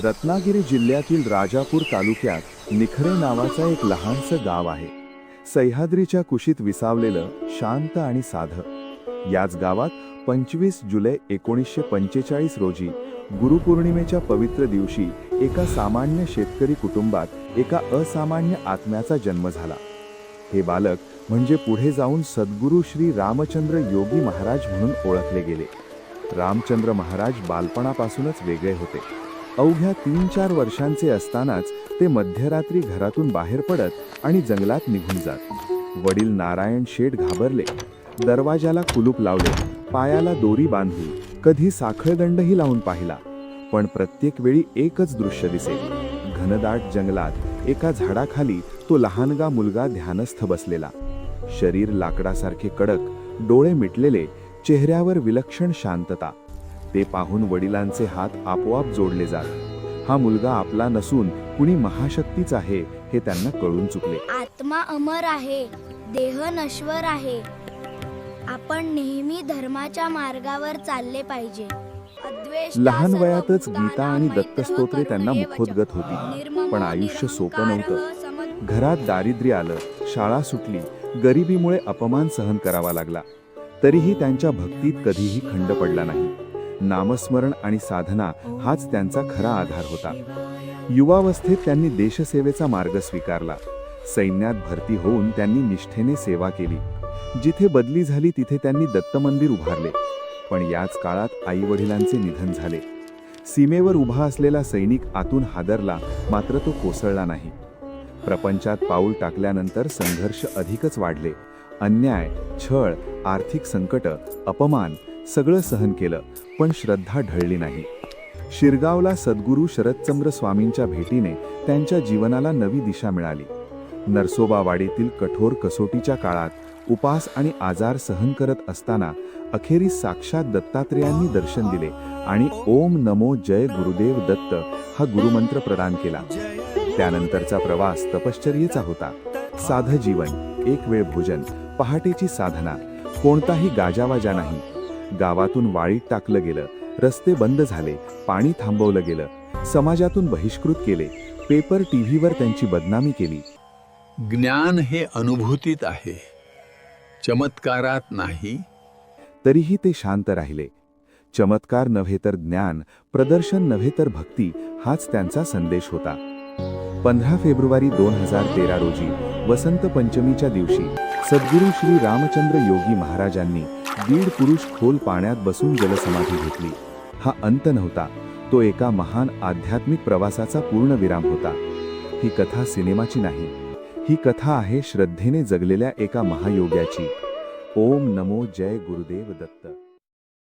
रत्नागिरी जिल्ह्यातील राजापूर तालुक्यात निखरे नावाचं एक लहानसं गाव आहे. सह्याद्रीच्या कुशीत विसावलेलं शांत आणि साधं. याच गावात पंचवीस जुलै एकोणीसशे पंचेचाळीस रोजी गुरुपौर्णिमेच्या पवित्र दिवशी एका सामान्य शेतकरी कुटुंबात एका असामान्य आत्म्याचा जन्म झाला. हे बालक म्हणजे पुढे जाऊन सद्गुरू श्री रामचंद्र योगी महाराज म्हणून ओळखले गेले. रामचंद्र महाराज बालपणापासूनच वेगळे होते. अवघ्या तीन चार वर्षांचे असतानाच ते मध्यरात्री घरातून बाहेर पडत आणि जंगलात निघून जात. वडील नारायण शेठ घाबरले. दरवाजाला कुलूप लावले. पायाला दोरी बांधली कधी साखळदंडही लावून पाहिला. पण प्रत्येक वेळी एकच दृश्य दिसे. घनदाट जंगलात एका झाडाखाली तो लहानगा मुलगा ध्यानस्थ बसलेला. शरीर लाकडासारखे कडक डोळे मिटलेले चेहऱ्यावर विलक्षण शांतता. ते पाहून वडिलांचे हात आपोआप जोडले जात. हा मुलगा आपला नसून कुणी महाशक्तीच आहे हे त्यांना कळून चुकले. आत्मा अमर आहे देह नश्वर आहे. आपण नेहमी धर्माच्या मार्गावर चालले पाहिजे. लहान वयातच गीता आणि दत्तस्तोत्रे त्यांना मुखोद्गत. होती. पण आयुष्य सोपं नव्हतं. घरात दारिद्र्य आलं शाळा सुटली गरिबीमुळे अपमान सहन करावा लागला. तरीही त्यांच्या भक्तीत कधीही खंड पडला नाही. नामस्मरण आणि साधना हाच त्यांचा खरा आधार होता. युवावस्थेत त्यांनी देशसेवेचा मार्ग स्वीकारला. सैन्यात भरती होऊन त्यांनी निष्ठेने सेवा केली. जिथे बदली झाली तिथे त्यांनी दत्त मंदिर उभारले. पण याच काळात आई वडिलांचे निधन झाले. सीमेवर उभा असलेला सैनिक आतून हादरला मात्र तो कोसळला नाही. प्रपंचात पाऊल टाकल्यानंतर संघर्ष अधिकच वाढले. अन्याय छळ आर्थिक संकट अपमान सगळं सहन केलं पण श्रद्धा ढळली नाही. शिरगावला सद्गुरू शरदचंद्र स्वामींच्या भेटीने त्यांच्या जीवनाला नवी दिशा मिळाली. नरसोबावाडीतील कठोर कसोटीच्या काळात उपास आणि आजार सहन करत असताना अखेरीस साक्षात दत्तात्रेयांनी दर्शन दिले आणि ओम नमो जय गुरुदेव दत्त हा गुरुमंत्र प्रदान केला. त्यानंतरचा प्रवास तपश्चर्येचा होता. साधं जीवन एक वेळ भोजन पहाटेची साधना कोणताही गाजावाजा नाही. गावातून वाळीत टाकलं गेलं. रस्ते बंद झाले पाणी थांबवलं गेलं. समाजातून बहिष्कृत केले. पेपर टीव्हीवर त्यांची बदनामी केली. ज्ञान हे अनुभूतीत आहे. चमत्कारात नाही. तरीही ते शांत राहिले. चमत्कार नव्हे तर ज्ञान प्रदर्शन नव्हे तर भक्ती हाच त्यांचा संदेश होता. पंधरा फेब्रुवारी दोन हजार तेरा रोजी वसंत पंचमीच्या दिवशी सद्गुरू श्री रामचंद्र योगी महाराजांनी दीड पुरुष खोल पाण्यात बसून जलसमाधी घेतली. हा अंत नव्हता. तो एका महान आध्यात्मिक प्रवासाचा पूर्ण विराम होता. ही कथा सिनेमाची नाही. ही कथा आहे श्रद्धेने जगलेल्या एका महायोग्याची. ओम नमो जय गुरुदेव दत्त.